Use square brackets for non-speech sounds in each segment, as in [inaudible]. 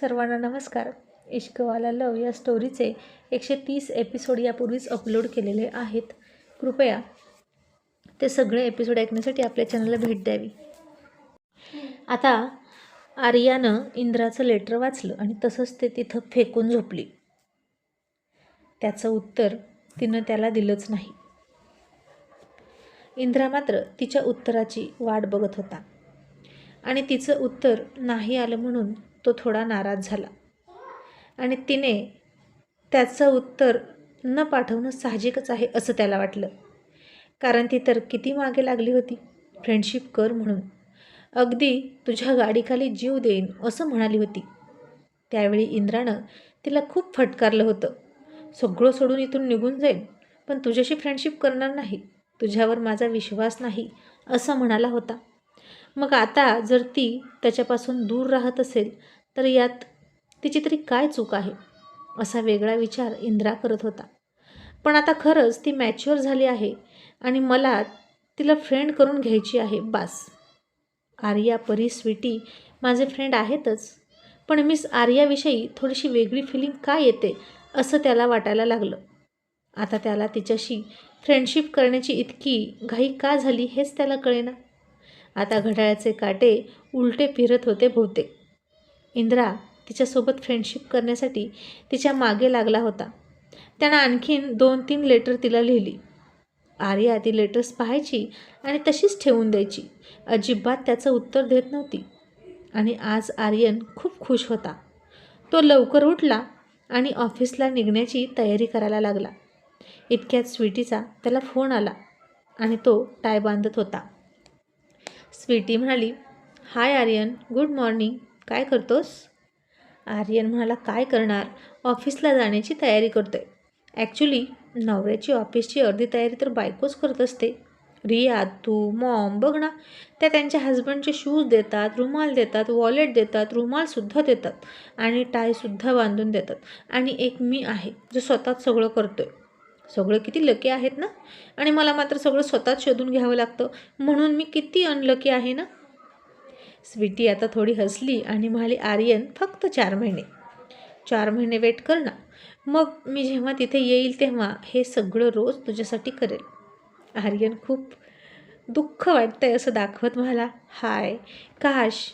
सर्वांना नमस्कार. इश्कवाला लव या स्टोरीचे एकशे तीस एपिसोड यापूर्वीच अपलोड केलेले आहेत. कृपया ते सगळे एपिसोड ऐकण्यासाठी आपल्या चॅनलला भेट द्यावी. आता आर्यानं इंद्राचं लेटर वाचलं आणि तसंच ते तिथं फेकून झोपली. त्याचं उत्तर तिनं त्याला दिलंच नाही. इंद्रा मात्र तिच्या उत्तराची वाट बघत होता. आणि तिचं उत्तर नाही आलं म्हणून तो थोडा नाराज झाला. आणि तिने त्याचं उत्तर न पाठवणं साहजिकच आहे असं त्याला वाटलं. कारण ती तर किती मागे लागली होती. फ्रेंडशिप कर म्हणून. अगदी तुझ्या गाडीखाली जीव देईन असं म्हणाली होती. त्यावेळी इंद्रानं तिला खूप फटकारलं होतं. सगळं सोडून इथून निघून जाईन पण तुझ्याशी फ्रेंडशिप करणार नाही. तुझ्यावर माझा विश्वास नाही असं म्हणाला होता. मग आता जर ती त्याच्यापासून दूर राहत असेल तर यात तिची तरी काय चूक आहे? असा वेगळा विचार इंद्रा करत होता. पण आता खरंच ती मॅच्युअर झाली आहे आणि मला तिला फ्रेंड करून घ्यायची आहे बास. आर्या परी स्वीटी माझे फ्रेंड आहेतच पण मिस आर्याविषयी थोडीशी वेगळी फिलिंग का येते असं त्याला वाटायला लागलं. आता त्याला तिच्याशी फ्रेंडशिप करण्याची इतकी घाई का झाली हेच त्याला कळेना. आता घड्याळाचे काटे उलटे फिरत होते बहुतेक. इंद्रा तिच्यासोबत फ्रेंडशिप करण्यासाठी तिच्यामागे लागला होता. त्यानं आणखीन दोन तीन लेटर तिला लिहिली. आर्या ती लेटर्स पाहायची आणि तशीच ठेवून द्यायची. अजिबात त्याचं उत्तर देत नव्हती. आणि आज आर्यन खूप खुश होता. तो लवकर उठला आणि ऑफिसला निघण्याची तयारी करायला लागला. इतक्यात स्वीटीचा त्याला फोन आला आणि तो टाय बांधत होता. स्वीटी म्हणाली हाय आर्यन गुड मॉर्निंग. काय करतोस? आर्यन म्हणाला काय करणार? ऑफिसला जाण्याची तयारी करतोय. ॲक्च्युली नवऱ्याची ऑफिसची अर्धी तयारी तर बायकोच करत असते. रिया तू मॉम बघ ना त्या त्यांच्या हस्बंडचे शूज देतात रुमाल देतात वॉलेट देतात रुमालसुद्धा देतात आणि टायसुद्धा बांधून देतात. आणि एक मी आहे जो स्वतःच सगळं करतोय. सगळं किती लकी आहेत ना? आणि मला मात्र सगळं स्वतःच शोधून घ्यावं लागतं. म्हणून मी किती अनलकी आहे ना? स्वीटी आता थोडी हसली आणि म्हणाली आर्यन फक्त चार महिने. चार महिने वेट कर ना. मग मी जेव्हा तिथे येईल तेव्हा हे सगळं रोज तुझ्यासाठी करेल. आर्यन खूप दुःख वाटतंय असं दाखवत मला हाय काश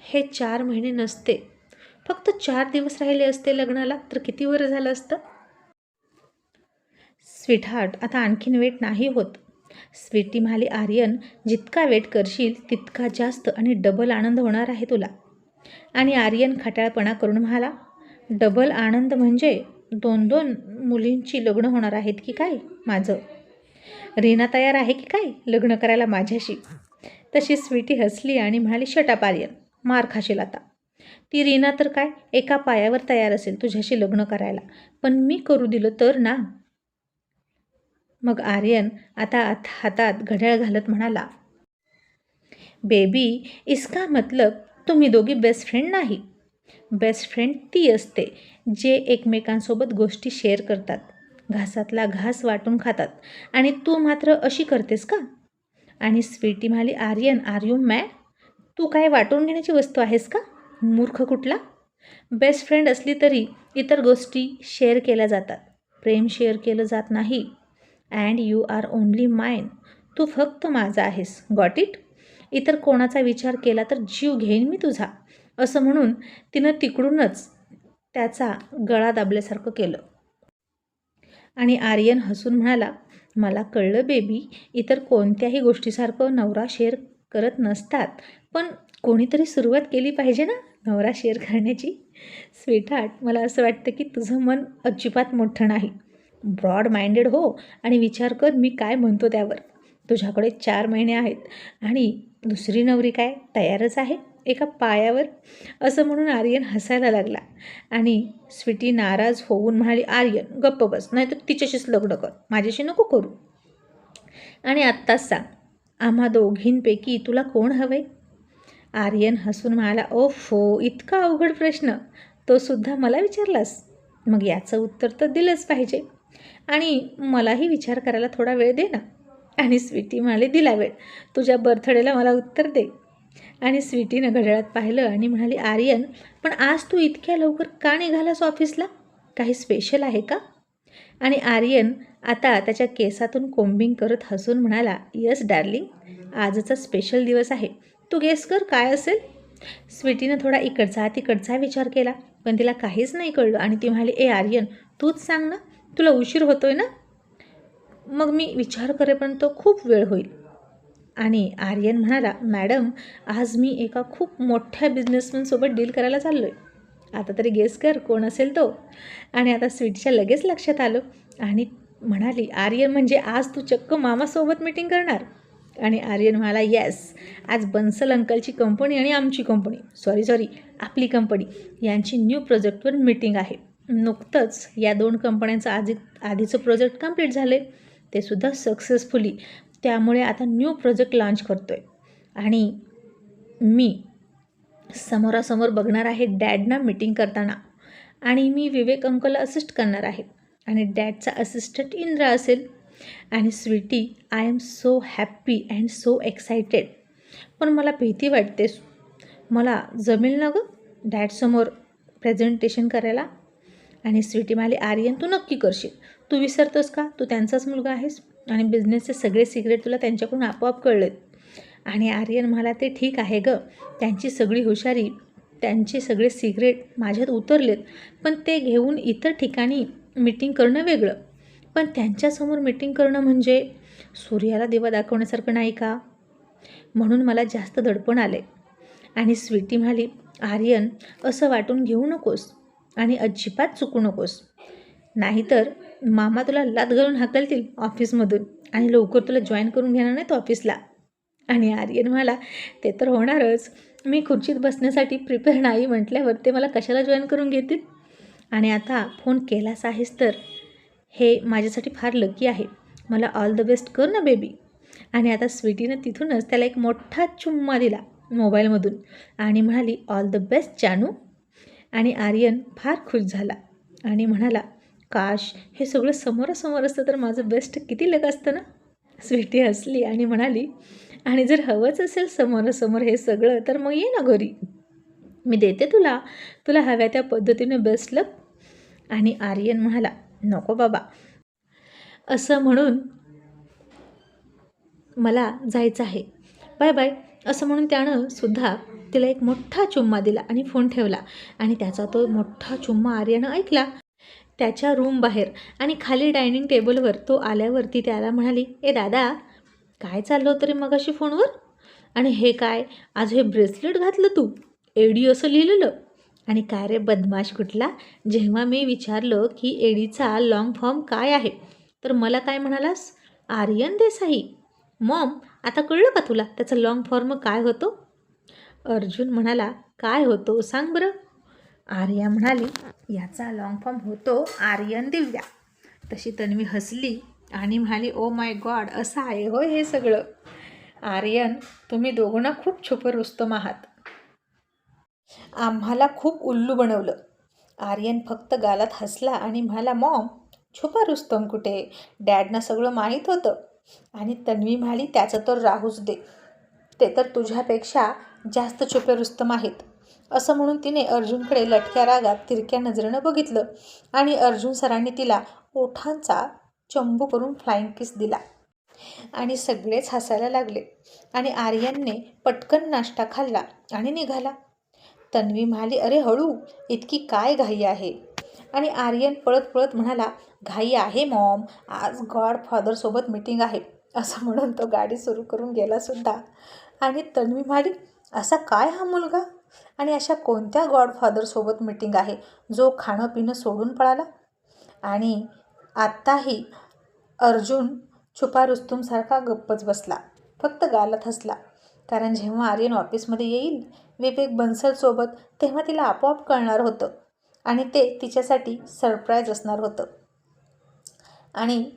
हे चार महिने नसते. फक्त चार दिवस राहिले असते लग्नाला तर किती बरं झालं असतं? स्वीटहार्ट आता आणखीन वेट नाही होत. स्वीटी म्हणाली आर्यन जितका वेट करशील तितका जास्त आणि डबल आनंद होणार आहे तुला. आणि आर्यन खटाळपणा करून म्हणाला डबल आनंद म्हणजे दोन दोन मुलींची लग्न होणार आहेत की काय माझं? रीना तयार आहे की काय लग्न करायला माझ्याशी? तशी स्वीटी हसली आणि म्हणाली शटाप आर्यन. मार खाशील आता. ती रीना तर काय एका पायावर तयार असेल तुझ्याशी लग्न करायला. पण मी करू दिलं तर ना? मग आर्यन आता आत हातात घड्याळ घालत म्हणाला बेबी इसका मतलब तुम्ही दोघी बेस्ट फ्रेंड नाही. बेस्ट फ्रेंड ती असते जे एकमेकांसोबत गोष्टी शेअर करतात घासातला घास वाटून खातात. आणि तू मात्र अशी करतेस का? आणि स्वीटी म्हणाली आर्यन आर यू मॅ तू काय वाटून घेण्याची वस्तू आहेस का? मूर्ख कुठला? बेस्ट फ्रेंड असली तरी इतर गोष्टी शेअर केल्या जातात. प्रेम शेअर केलं जात नाही. And you are only mine तू फक्त माझा आहेस. Got it? इतर कोणाचा विचार केला तर जीव घेईन मी तुझा. असं म्हणून तिनं तिकडूनच त्याचा गळा दाबल्यासारखं केलं. आणि आर्यन हसून म्हणाला मला कळलं बेबी इतर कोणत्याही गोष्टीसारखं नवरा शेअर करत नसतात. पण कोणीतरी सुरुवात केली पाहिजे ना नवरा शेअर करण्याची. स्वीटहार्ट मला असं वाटतं की तुझं मन अजिबात मोठं नाही. ब्रॉड माइंडेड हो आणि विचार कर मी काय म्हणतो त्यावर. तुझ्याकडे चार महिने आहेत आणि दुसरी नवरी काय? तयारच आहे एका पायावर. असं म्हणून आर्यन हसायला लागला आणि स्वीटी नाराज होऊन म्हणाली आर्यन गप्प बस नाही तर तिच्याशीच लग्न कर. माझ्याशी नको करू. आणि आत्ताच सांग आम्हा दोघींपैकी तुला कोण हवे? आर्यन हसून म्हणाला ओ फो इतका अवघड प्रश्न. तो सुद्धा मला विचारलास? मग याचं उत्तर तर दिलंच पाहिजे. आणि मलाही विचार करायला थोडा वेळ दे ना. आणि स्वीटी म्हणाली दिला वेळ. तुझ्या बर्थडेला मला उत्तर दे. आणि स्वीटीनं घड्याळात पाहिलं आणि म्हणाली आर्यन पण आज तू इतक्या लवकर का निघालास ऑफिसला? काही स्पेशल आहे का? आणि आर्यन आता त्याच्या केसातून कोंबिंग करत हसून म्हणाला यस डार्लिंग. आजचा स्पेशल दिवस आहे. तू गेस कर काय असेल? स्वीटीनं थोडा इकडचा तिकडचा विचार केला पण तिला काहीच नाही कळलं आणि ती म्हणाली ए आर्यन तूच सांग ना तुला उशीर होतोय ना? मग मी विचार करेपर्यंत खूप वेळ होईल. आणि आर्यन म्हणाला मॅडम आज मी एका खूप मोठ्या बिझनेसमॅनसोबत डील करायला चाललो आहे आता तरी गेस कर कोण असेल तो. आणि आता स्वीटच्या लगेच लक्षात आलं आणि म्हणाली आर्यन म्हणजे आज तू चक्क मामासोबत मीटिंग करणार. आणि आर्यन म्हणाला येस आज बन्सल अंकलची कंपनी आणि आमची कंपनी सॉरी सॉरी आपली कंपनी यांची न्यू प्रोजेक्टवर मीटिंग आहे. नुकतंच या दोन कंपन्यांचं आधी आधीचं प्रोजेक्ट कंप्लीट झाले ते सुद्धा सक्सेसफुली त्यामुळे आता न्यू प्रोजेक्ट लॉन्च करतो आहे आणि मी समोरासमोर बघणार आहे डॅडना मीटिंग करताना. आणि मी विवेक अंकलला असिस्ट करणार आहे. आणि डॅडचा असिस्टंट इंद्रा असेल. आणि sweetie I am so happy and so excited पण मला भीती वाटते मला जमेल ना गं डॅडसमोर प्रेझेंटेशन करायला? आणि स्वीटी म्हणाली आर्यन तू नक्की करशील. तू विसरतोस का? तू त्यांचाच मुलगा आहेस आणि बिझनेसचे सगळे सिक्रेट तुला त्यांच्याकडून आपोआप कळलेत. आणि आर्यन म्हणाला ते ठीक आहे गं. त्यांची सगळी हुशारी त्यांचे सगळे सिक्रेट माझ्यात उतरलेत. पण ते घेऊन इतर ठिकाणी मीटिंग करणं वेगळं. पण त्यांच्यासमोर मीटिंग करणं म्हणजे सूर्याला देवा दाखवण्यासारखं नाही का? म्हणून मला जास्त दडपण आले आणि स्वीटी म्हणाली आर्यन असं वाटून घेऊ नकोस. आणि अजिबात चुकू नकोस. नाहीतर मामा तुला लात घालून हाकलतील ऑफिसमधून आणि लवकर तुला जॉईन करून घेणार नाहीत ऑफिसला. आणि आर्यन म्हणाला ते तर होणारच. मी खुर्चीत बसण्यासाठी प्रिपेअर नाही म्हटल्यावर ते मला कशाला जॉईन करून घेतील? आणि आता फोन केलास आहेस तर? हे माझ्यासाठी फार लकी आहे. मला ऑल द बेस्ट कर ना बेबी आणि आता स्वीटीनं तिथूनच त्याला एक मोठा चुम्मा दिला मोबाईलमधून आणि म्हणाली ऑल द बेस्ट जानू. आणि आर्यन फार खुश झाला आणि म्हणाला काश हे सगळं समोरासमोर असतं तर माझं बेस्ट किती लग असतं ना? स्वीटी हसली आणि म्हणाली आणि जर हवंच असेल समोरासमोर हे सगळं तर मग ये ना घरी. मी देते तुला. तुला हव्या त्या पद्धतीने बेस्ट लग आणि आर्यन म्हणाला नको बाबा. असं म्हणून मला जायचं आहे. Bye bye. असं म्हणून त्यानं सुद्धा तिला एक मोठा चुम्मा दिला आणि फोन ठेवला. आणि त्याचा तो मोठा चुम्मा आर्यानं ऐकला. त्याच्या रूम बाहेर आणि खाली डायनिंग टेबलवर तो आल्यावरती त्याला म्हणाली ए दादा काय चाललं होतं रे मगाशी फोनवर? आणि हे काय आज हे ब्रेसलेट घातलं तू? एडी असं लिहिलेलं? आणि काय रे बदमाश कुठला? जेव्हा मी विचारलं की एडीचा लॉंग फॉर्म काय आहे तर मला काय म्हणालास? आर्यन देसाई. मॉम आता कळलं का तुला? त्याचा लॉंग फॉर्म काय होतो? अर्जुन म्हणाला काय होतो? सांग बरं. आर्या म्हणाली याचा लॉंग फॉर्म होतो आर्यन दिव्या. तशी तन्वी हसली आणि म्हणाली ओ माय गॉड असं आहे होय हे सगळं. आर्यन तुम्ही दोघं खूप छुप रुस्तम आहात आम्हाला खूप उल्लू बनवलं. आर्यन फक्त गालात हसला आणि म्हणाला मॉम छुपा रुस्तम कुठे? डॅडना सगळं माहीत होतं. आणि तन्वी म्हणाली त्याचं तर राहूच दे. ते तर तुझ्यापेक्षा जास्त छुपे रुस्तम आहेत. असं म्हणून तिने अर्जुनकडे लटक्या रागात तिरक्या नजरेनं बघितलं आणि अर्जुन सरांनी तिला ओठांचा चंबू करून फ्लाईंग किस दिला. आणि सगळेच हसायला लागले आणि आर्यनने पटकन नाश्ता खाल्ला आणि निघाला. तन्वी म्हणाली अरे हळू इतकी काय घाई आहे? आणि आर्यन पळत पळत म्हणाला घाई आहे मॉम. आज गॉड फादरसोबत मीटिंग आहे. असं म्हणून तो गाडी सुरू करून गेला सुद्धा. आणि तन्वी म्हणाली असा काय हा मुलगा? आणि अशा कोणत्या गॉडफादरसोबत मीटिंग आहे? जो खाणं पिणं सोडून पळाला? आणि आत्ताही अर्जुन छुपा रुस्तुमसारखा गप्पच बसला. फक्त गालत हसला. कारण जेव्हा आर्यन ऑफिसमध्ये येईल विवेक बन्सलसोबत तेव्हा तिला आपोआप कळणार होतं. आणि ते तिच्यासाठी सरप्राईज असणार होतं. आणि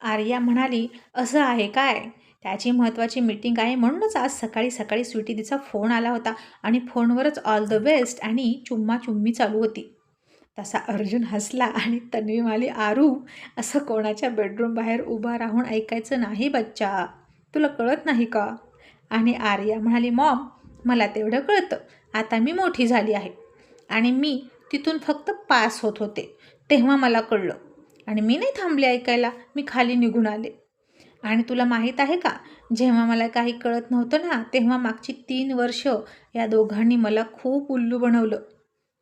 आर्या म्हणाली असं आहे काय? त्याची महत्त्वाची मीटिंग आहे म्हणूनच आज सकाळी सकाळी स्वीटी तिचा फोन आला होता आणि फोनवरच ऑल द बेस्ट आणि चुम्मा चुम्मी चालू होती. तसा अर्जुन हसला आणि तन्वी माली आरू असं कोणाच्या बेडरूम बाहेर उभा राहून ऐकायचं नाही बच्चा. तुला कळत नाही का? आणि आर्या म्हणाली मॉम मला तेवढं कळतं. आता मी मोठी झाली आहे. आणि मी तिथून फक्त पास होत होते तेव्हा मला कळलं. आणि मी नाही थांबले ऐकायला मी खाली निघून आले. आणि तुला माहीत आहे का जेव्हा मला काही कळत नव्हतं ना तेव्हा मागची तीन वर्ष या दोघांनी मला खूप उल्लू बनवलं.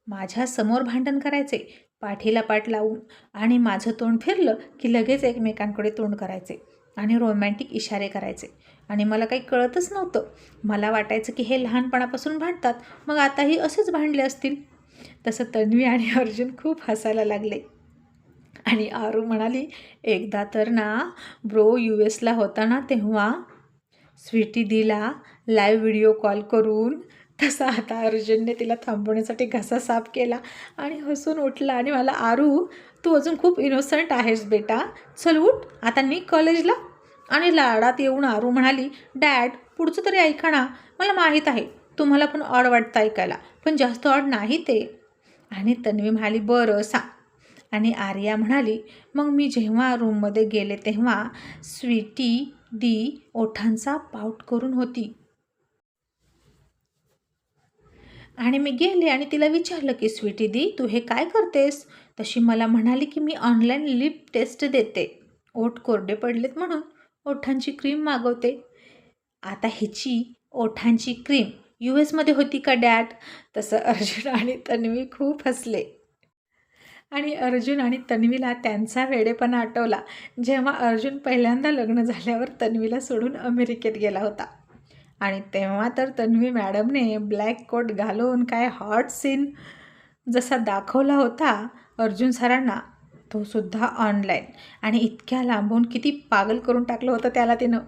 माझ्यासमोर भांडण करायचे पाठीला पाठ लावून आणि माझं तोंड फिरलं की लगेच एकमेकांकडे तोंड करायचे आणि रोमॅन्टिक इशारे करायचे. आणि मला काही कळतच नव्हतं. मला वाटायचं की हे लहानपणापासून भांडतात मग आताही असेच भांडले असतील. तसं तन्वी आणि अर्जुन खूप हसायला लागले. आणि आरू म्हणाली एकदा तर ना ब्रो यू एसला होता ना तेव्हा स्वीटी दिला लाईव्ह व्हिडिओ कॉल करून तसा आता अर्जुनने तिला थांबवण्यासाठी घसा साफ केला आणि हसून उठला आणि मला आरू तू अजून खूप इनोसंट आहेस बेटा. चल उठ आता नी कॉलेजला आणि लाडात येऊन आरू म्हणाली डॅड पुढचं तरी ऐका ना. मला माहीत आहे तुम्हाला पण ऑड वाटतं ऐकायला. पण जास्त ऑड नाही ते. आणि तन्वी म्हणाली बरं सा आणि आर्या म्हणाली मग मी जेव्हा रूममध्ये गेले तेव्हा स्वीटी दी ओठांचा पाऊट करून होती. आणि मी गेले आणि तिला विचारलं की स्वीटी दी तू हे काय करतेस? तशी मला म्हणाली की मी ऑनलाईन लिप टेस्ट देते. ओठ कोरडे पडलेत म्हणून ओठांची क्रीम मागवते. आता हिची ओठांची क्रीम यू एसमध्ये होती का डॅड? तसं अर्जुन आणि तन्वी खूप हसले. आणि अर्जुन आणि तन्वीला त्यांचा वेडेपणा आठवला जेव्हा अर्जुन पहिल्यांदा लग्न झाल्यावर तन्वीला सोडून अमेरिकेत गेला होता. आणि तेव्हा तर तन्वी मॅडमने ब्लॅक कोट घालून काय हॉट सीन जसा दाखवला होता अर्जुन सरांना तो सुद्धा ऑनलाईन आणि इतक्या लांबून किती पागल करून टाकलं होतं त्याला तिनं.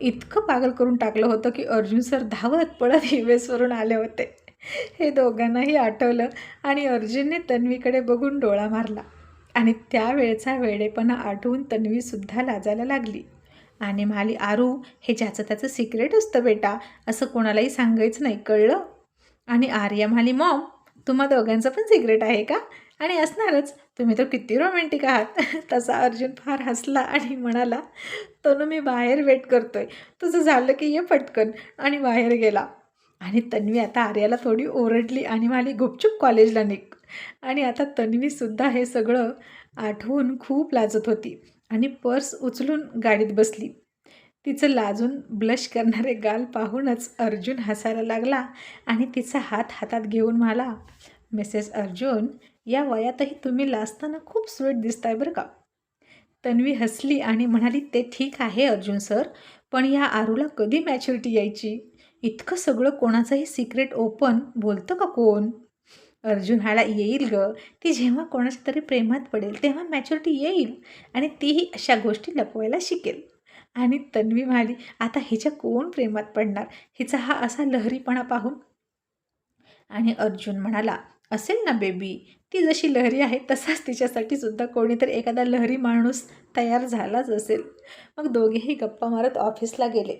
इतकं पागल करून टाकलं होतं की अर्जुन सर धावत पळत [laughs] यू एसवरून आले होते. हे दोघांनाही आठवलं आणि अर्जुनने तन्वीकडे बघून डोळा मारला. आणि त्यावेळचा वेळेपणा आठवून तन्वीसुद्धा लाजायला लागली. आणि म्हणाली आरू हे ज्याचं त्याचं सिक्रेट असतं बेटा असं कोणालाही सांगायचं नाही कळलं? आणि आर्या म्हणाली मॉम तुम्हा दोघांचं पण सिक्रेट आहे का? आणि असणारच. तुम्ही तर किती रोमॅन्टिक आहात. [laughs] तसा अर्जुन फार हसला आणि म्हणाला तनु मी बाहेर वेट करतोय. तुझं झालं की ये पटकन. आणि बाहेर गेला. आणि तन्वी आता आर्याला थोडी ओरडली आणि म्हणाली गुपचूप कॉलेजला निघ. आणि आता तन्वीसुद्धा हे सगळं आठवून खूप लाजत होती आणि पर्स उचलून गाडीत बसली. तिचं लाजून ब्लश करणारे गाल पाहूनच अर्जुन हसायला लागला आणि तिचा हात हातात घेऊन मला मिसेस अर्जुन या वयातही तुम्ही लाजताना खूप स्वीट दिसताय बरं का? तन्वी हसली आणि म्हणाली ते ठीक आहे अर्जुन सर पण या आरूला कधी मॅच्युरिटी यायची? इतकं सगळं कोणाचंही सिक्रेट ओपन बोलतं का कोण? अर्जुन ह्याला येईल ग. ती जेव्हा कोणाच्या तरी प्रेमात पडेल तेव्हा मॅच्युरिटी येईल आणि तीही अशा गोष्टी लपवायला शिकेल. आणि तन्वी म्हणाली आता हिच्या कोण प्रेमात पडणार? हिचा हा असा लहरीपणा पाहून? आणि अर्जुन म्हणाला असेल ना बेबी ती जशी लहरी आहे तसाच तिच्यासाठी सुद्धा कोणीतरी एखादा लहरी माणूस तयार झालाच असेल. मग दोघेही गप्पा मारत ऑफिसला गेले.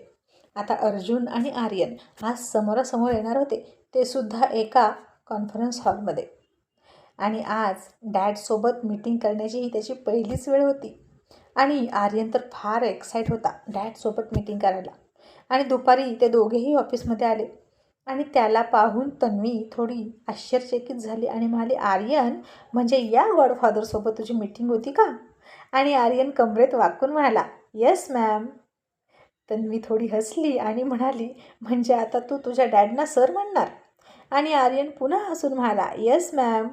आता अर्जुन आणि आर्यन आज समोरासमोर येणार होते ते सुद्धा एका कॉन्फरन्स हॉलमध्ये आणि आज डॅडसोबत मीटिंग करण्याची ही त्याची पहिलीच वेळ होती. आणि आर्यन तर फार एक्साईट होता डॅडसोबत मीटिंग करायला. आणि दुपारी ते दोघेही ऑफिसमध्ये आले. आणि त्याला पाहून तन्वी थोडी आश्चर्यचकित झाली आणि म्हणाली आर्यन म्हणजे या गॉडफादरसोबत तुझी मीटिंग होती का? आणि आर्यन कमरेत वाकून म्हणाला येस मॅम. तन्वी थोडी हसली आणि म्हणाली म्हणजे आता तू तुझ्या डॅडना सर म्हणणार? आणि आर्यन पुन्हा हसून म्हणाला येस मॅम.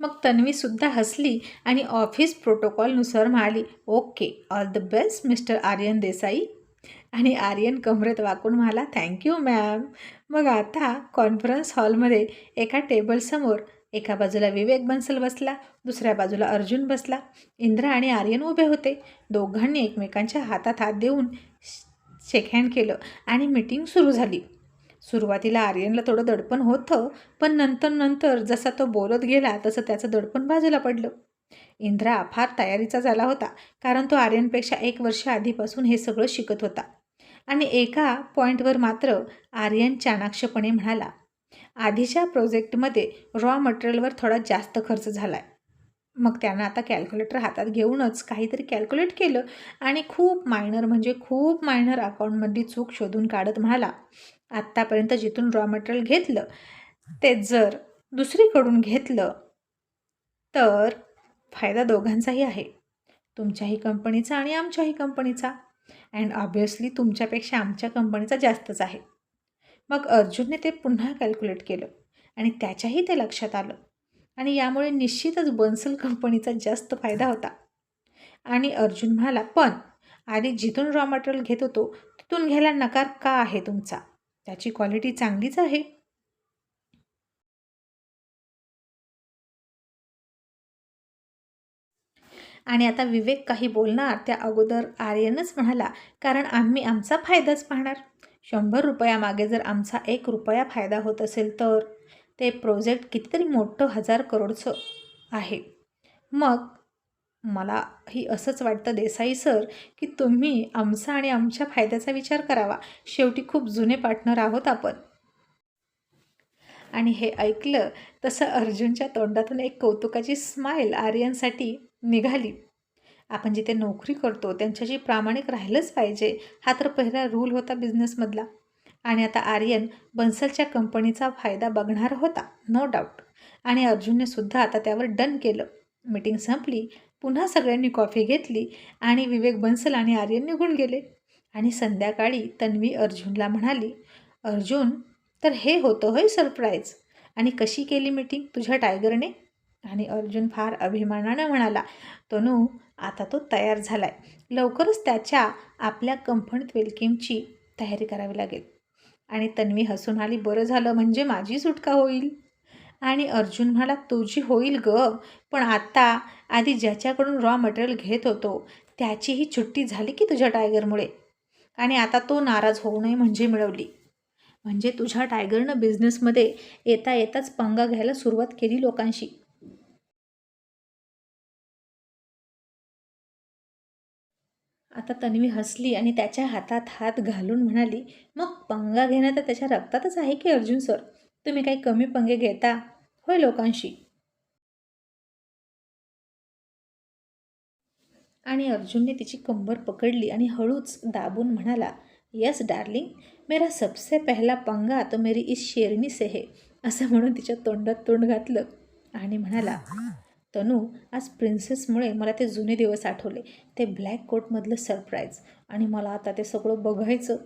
मग तन्वीसुद्धा हसली आणि ऑफिस प्रोटोकॉलनुसार म्हणाली okay all the best mister Aryan Desai. आणि आर्यन कमरेत वाकून म्हणाला थँक्यू मॅम मग आता कॉन्फरन्स हॉलमध्ये एका टेबलसमोर एका बाजूला विवेक बन्सल बसला दुसऱ्या बाजूला अर्जुन बसला. इंद्रा आणि आर्यन उभे होते. दोघांनी एकमेकांच्या हातात हात देऊन शेक हँड केलं आणि मीटिंग सुरू झाली. सुरुवातीला आर्यनला थोडं दडपण होतं पण नंतर नंतर जसा तो बोलत गेला तसं त्याचं दडपण बाजूला पडलं. इंद्रा फार तयारीचा झाला होता कारण तो आर्यनपेक्षा एक वर्ष आधीपासून हे सगळं शिकत होता. आणि एका पॉईंटवर मात्र आर्यन चाणाक्षपणे म्हणाला आधीच्या प्रोजेक्टमध्ये रॉ मटेरियलवर थोडा जास्त खर्च झाला आहे मग त्यानं आता कॅल्क्युलेटर हातात घेऊनच काहीतरी कॅल्क्युलेट केलं आणि खूप मायनर म्हणजे खूप मायनर अकाउंटमधली चूक शोधून काढत म्हणाला आत्तापर्यंत जिथून रॉ मटेरियल घेतलं ते जर दुसरीकडून घेतलं तर फायदा दोघांचाही आहे. तुमच्याही कंपनीचा आणि आमच्याही कंपनीचा. अँड ऑब्वियसली तुमच्यापेक्षा आमच्या कंपनीचा जास्तच आहे. मग अर्जुनने ते पुन्हा कॅल्क्युलेट केलं. आणि त्याच्याही ते लक्षात आलं. आणि यामुळे निश्चितच बन्सल कंपनीचा जास्त फायदा होता. आणि अर्जुन म्हणाला पण आधी जिथून रॉ मटेरियल घेत होतो तिथून घ्यायला नकार का आहे तुमचा? त्याची क्वालिटी चांगलीच आहे. आणि आता विवेक काही बोलणार त्या अगोदर आर्यनच म्हणाला कारण आम्ही आमचा फायदाच पाहणार. शंभर रुपयामागे जर आमचा एक रुपया फायदा होत असेल तर ते प्रोजेक्ट कितीतरी मोठं हजार करोडचं आहे. मग मला ही असंच वाटतं देसाई सर की तुम्ही आमचा आणि आमच्या फायद्याचा विचार करावा. शेवटी खूप जुने पार्टनर आहोत आपण. आणि हे ऐकलं तसं अर्जुनच्या तोंडातून एक कौतुकाची स्माईल आर्यनसाठी निघाली. आपण जिथे नोकरी करतो त्यांच्याशी प्रामाणिक राहिलंच पाहिजे. हा तर पहिला रूल होता बिझनेसमधला आणि आता आर्यन बन्सलच्या कंपनीचा फायदा बघणार होता नो डाऊट आणि अर्जुनने सुद्धा आता त्यावर डन केलं. मीटिंग संपली पुन्हा सगळ्यांनी कॉफी घेतली आणि विवेक बन्सल आणि आर्यन निघून गेले. आणि संध्याकाळी तन्वी अर्जुनला म्हणाली अर्जुन तर हे होतं होय सरप्राईज आणि कशी केली मीटिंग तुझ्या टायगरने आणि अर्जुन फार अभिमानानं म्हणाला तनू आता तो तयार झाला आहे लवकरच त्याच्या आपल्या कंपनीत वेलकिमची तयारी करावी लागेल. आणि तन्वी हसून आली बरं झालं म्हणजे माझी सुटका होईल. आणि अर्जुन म्हणाला तुझी होईल ग पण आता आधी ज्याच्याकडून रॉ मटेरियल घेत होतो त्याचीही छुट्टी झाली की तुझ्या टायगरमुळे आणि आता तो नाराज होऊ नये म्हणजे मिळवली. म्हणजे तुझ्या टायगरनं बिझनेसमध्ये येता येताच पंगा घ्यायला सुरुवात केली लोकांशी. आता तन्वी हसली आणि त्याच्या हातात हात घालून म्हणाली मग पंगा घेणं तर त्याच्या रक्तातच आहे की अर्जुन सर? तुम्ही काही कमी पंगे घेता? होय लोकांशी. आणि अर्जुनने तिची कंबर पकडली आणि हळूच दाबून म्हणाला यस डार्लिंग मेरा सबसे पहला पंगा तो मेरी इस शेरनी से है असं म्हणून तिच्या तोंडात तोंड घातलं आणि म्हणाला तनू आज प्रिन्सेसमुळे मला ते जुने दिवस आठवले. ते ब्लॅक कोटमधलं सरप्राईज आणि मला आता ते सगळं बघायचं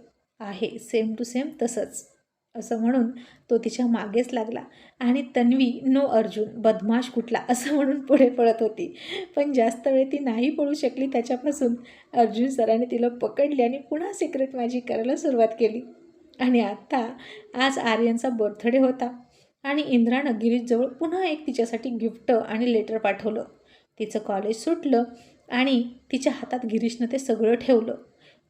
आहे सेम टू सेम तसंच. असं म्हणून तो तिच्या मागेच लागला. आणि तन्वी नो अर्जुन बदमाश कुठला? असं म्हणून पुढे पळत होती. पण जास्त वेळ ती नाही पळू शकली त्याच्यापासून. अर्जुन सरांनी तिला पकडली आणि पुन्हा सिक्रेट मॅजिक करायला सुरुवात केली. आणि आत्ता आज आर्यनचा बर्थडे होता. आणि इंद्रानं गिरीशजवळ पुन्हा एक तिच्यासाठी गिफ्ट आणि लेटर पाठवलं. तिचं कॉलेज सुटलं आणि तिच्या हातात गिरीशनं ते सगळं ठेवलं.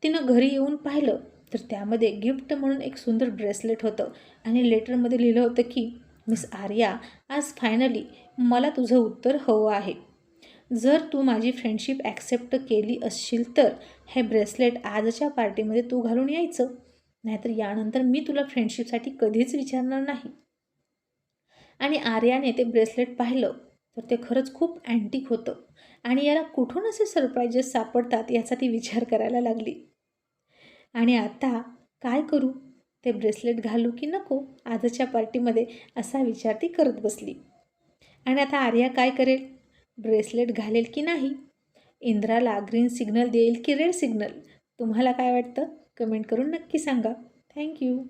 तिनं घरी येऊन पाहिलं तर त्यामध्ये गिफ्ट म्हणून एक सुंदर ब्रेसलेट होतं आणि लेटरमध्ये लिहिलं होतं की मिस आर्या आज फायनली मला तुझं उत्तर हवं आहे. जर तू माझी फ्रेंडशिप ॲक्सेप्ट केली असशील तर हे ब्रेसलेट आजच्या पार्टीमध्ये तू घालून यायचं. नाहीतर यानंतर मी तुला फ्रेंडशिपसाठी कधीच विचारणार नाही. आणि आर्याने ते ब्रेसलेट पाहिलं तर ते खरंच खूप अँटिक होतं. आणि याला कुठून असे सरप्राईजेस सापडतात याचा ती विचार करायला लागली. आणि आता काय करू? ते ब्रेसलेट घालू की नको? आजच्या पार्टीमध्ये असा विचार ती करत बसली. आणि आता आर्या काय करेल? ब्रेसलेट घालेल की नाही? इंद्राला ग्रीन सिग्नल देईल की रेड सिग्नल तुम्हाला काय वाटतं? कमेंट करून नक्की सांगा. थँक्यू